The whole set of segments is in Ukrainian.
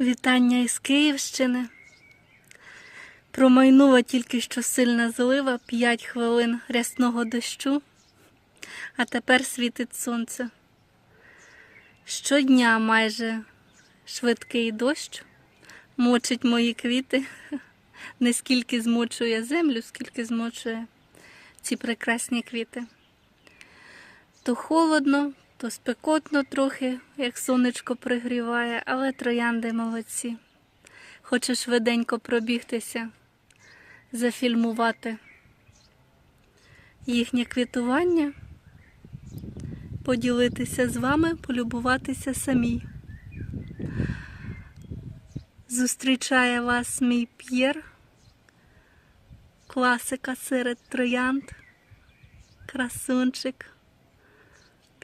Вітання із Київщини. Промайнула тільки що сильна злива, 5 хвилин рясного дощу, а тепер світить сонце. Щодня майже швидкий дощ мочить мої квіти, не скільки змочує землю, скільки змочує ці прекрасні квіти. То холодно, то спекотно трохи, як сонечко пригріває, але троянди молодці. Хочу швиденько пробігтися, зафільмувати їхнє квітування, поділитися з вами, полюбуватися самій. Зустрічає вас мій П'єр, класика серед троянд, красунчик.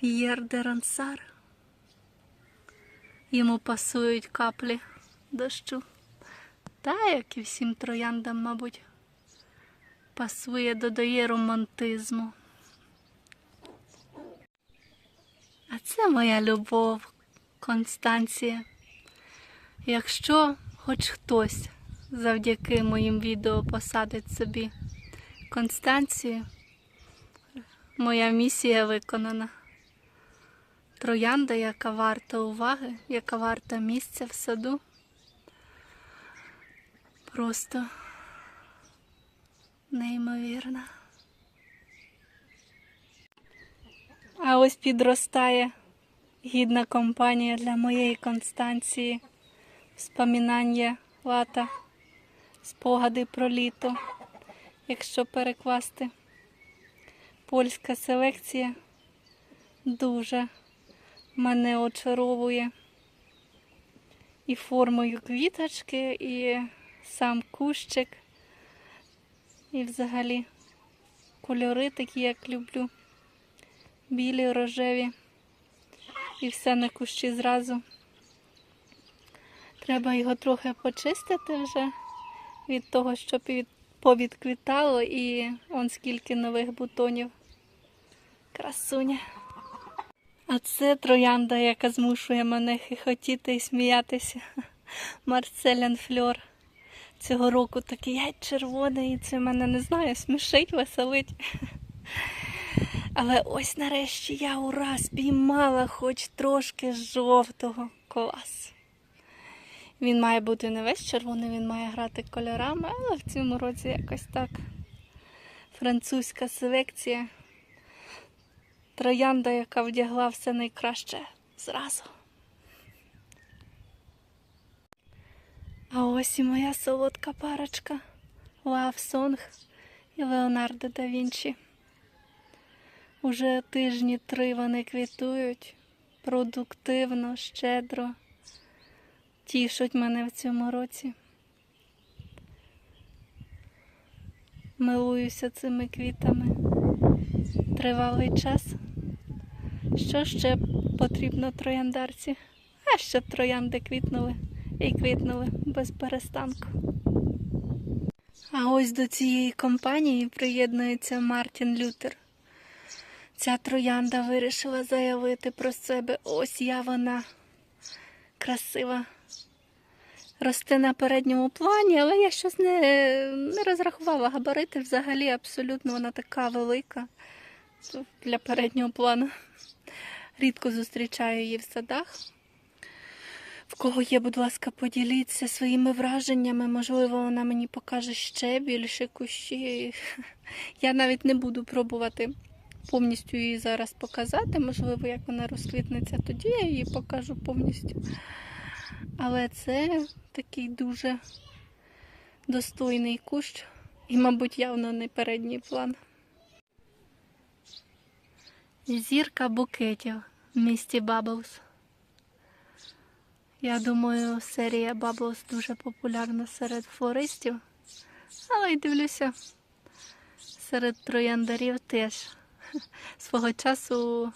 П'єр де Рансар. Йому пасують каплі дощу. Та, як і всім трояндам, мабуть, пасує, додає романтизму. А це моя любов, Констанція. Якщо хоч хтось завдяки моїм відео посадить собі Констанцію, моя місія виконана. Троянда, яка варта уваги, яка варта місця в саду. Просто неймовірна. А ось підростає гідна компанія для моєї Констанції. Вспомінання лата, спогади про літо. Якщо перекласти польська селекція дуже мене очаровує і формою квіточки, і сам кущик, і взагалі кольори такі, як люблю. Білі, рожеві. І все на кущі зразу. Треба його трохи почистити вже від того, що повідквітало, і он скільки нових бутонів. Красуня. А це троянда, яка змушує мене хихотіти і сміятися. Марселян Фльор. Цього року такий геть червоний, і це мене не знаю, смішить, веселить. Але ось нарешті я ура спіймала хоч трошки жовтого клас. Він має бути не весь червоний, він має грати кольорами, але в цьому році якось так. Французька селекція. Троянда, яка вдягла все найкраще зразу. А ось і моя солодка парочка Лав Сонг і Леонардо да Вінчі. Уже тижні три вони квітують продуктивно, щедро. Тішуть мене в цьому році. Милуюся цими квітами тривалий час. Що ще потрібно трояндарці? А щоб троянди квітнули і квітнули без перестанку. А ось до цієї компанії приєднується Мартін Лютер. Ця троянда вирішила заявити про себе. Ось я вона красива. Росте на передньому плані, але я щось не, не розрахувала габарити. Взагалі абсолютно вона така велика для переднього плану. Рідко зустрічаю її в садах. В кого є, будь ласка, поділіться своїми враженнями. Можливо, вона мені покаже ще більше кущі. Я навіть не буду пробувати повністю її зараз показати. Можливо, як вона розквітнеться, тоді я її покажу повністю. Але це такий дуже достойний кущ і, мабуть, явно не передній план. Зірка букетів в місті Баблс. Я думаю, серія Баблс дуже популярна серед флористів, але й дивлюся, серед трояндарів теж. Свого часу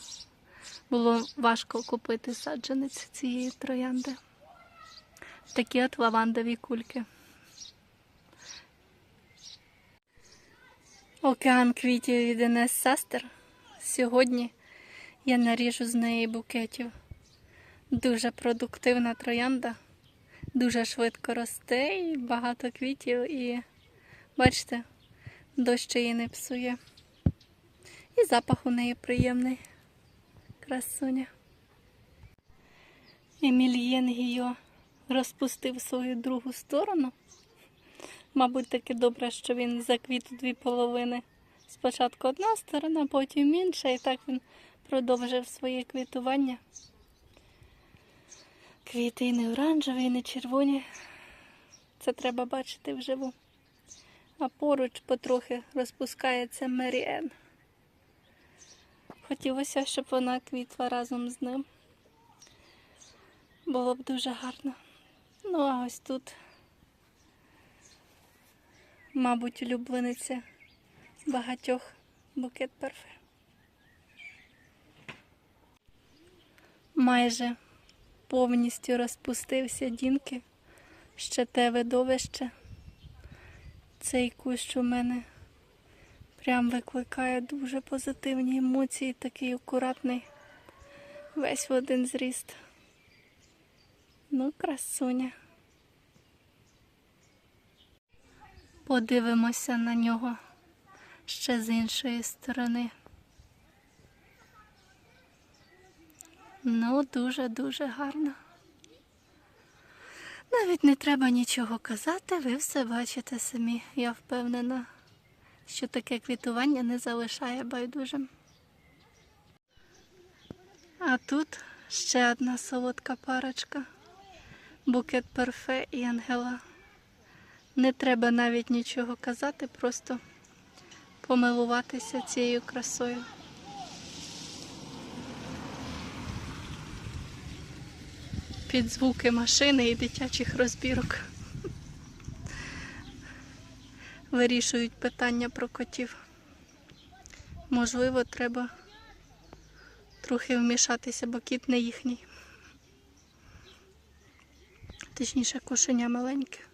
було важко купити саджанець цієї троянди. Такі от лавандові кульки. Океан квітів від Інес Састер. Сьогодні я наріжу з неї букетів. Дуже продуктивна троянда, дуже швидко росте і багато квітів, і бачите, дощ її не псує. І запах у неї приємний. Красуня. Емільєн Гіо розпустив свою другу сторону. Мабуть, таки добре, що він заквіт у дві половини. Спочатку одна сторона, потім інша, і так він продовжив своє квітування. Квіти і не оранжеві, не червоні. Це треба бачити вживу. А поруч потрохи розпускається Меріен. Хотілося, щоб вона квітла разом з ним. Було б дуже гарно. Ну, а ось тут, мабуть, улюблениця багатьох букет парфе. Майже повністю розпустився дінки. Ще те видовище. Цей кущ у мене прям викликає дуже позитивні емоції, такий акуратний, весь в один зріст. Ну, красуня. Подивимося на нього ще з іншої сторони. Ну, дуже-дуже гарно. Навіть не треба нічого казати, ви все бачите самі. Я впевнена, що таке квітування не залишає байдужим. А тут ще одна солодка парочка. Букет парфе і ангела. Не треба навіть нічого казати, просто помилуватися цією красою. Під звуки машини і дитячих розбірок. Вирішують питання про котів. Можливо, треба трохи вмішатися, бо кіт не їхній. Точніше, кошеня маленьке.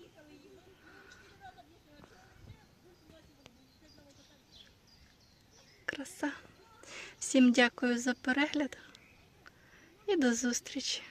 Всім дякую за перегляд і до зустрічі!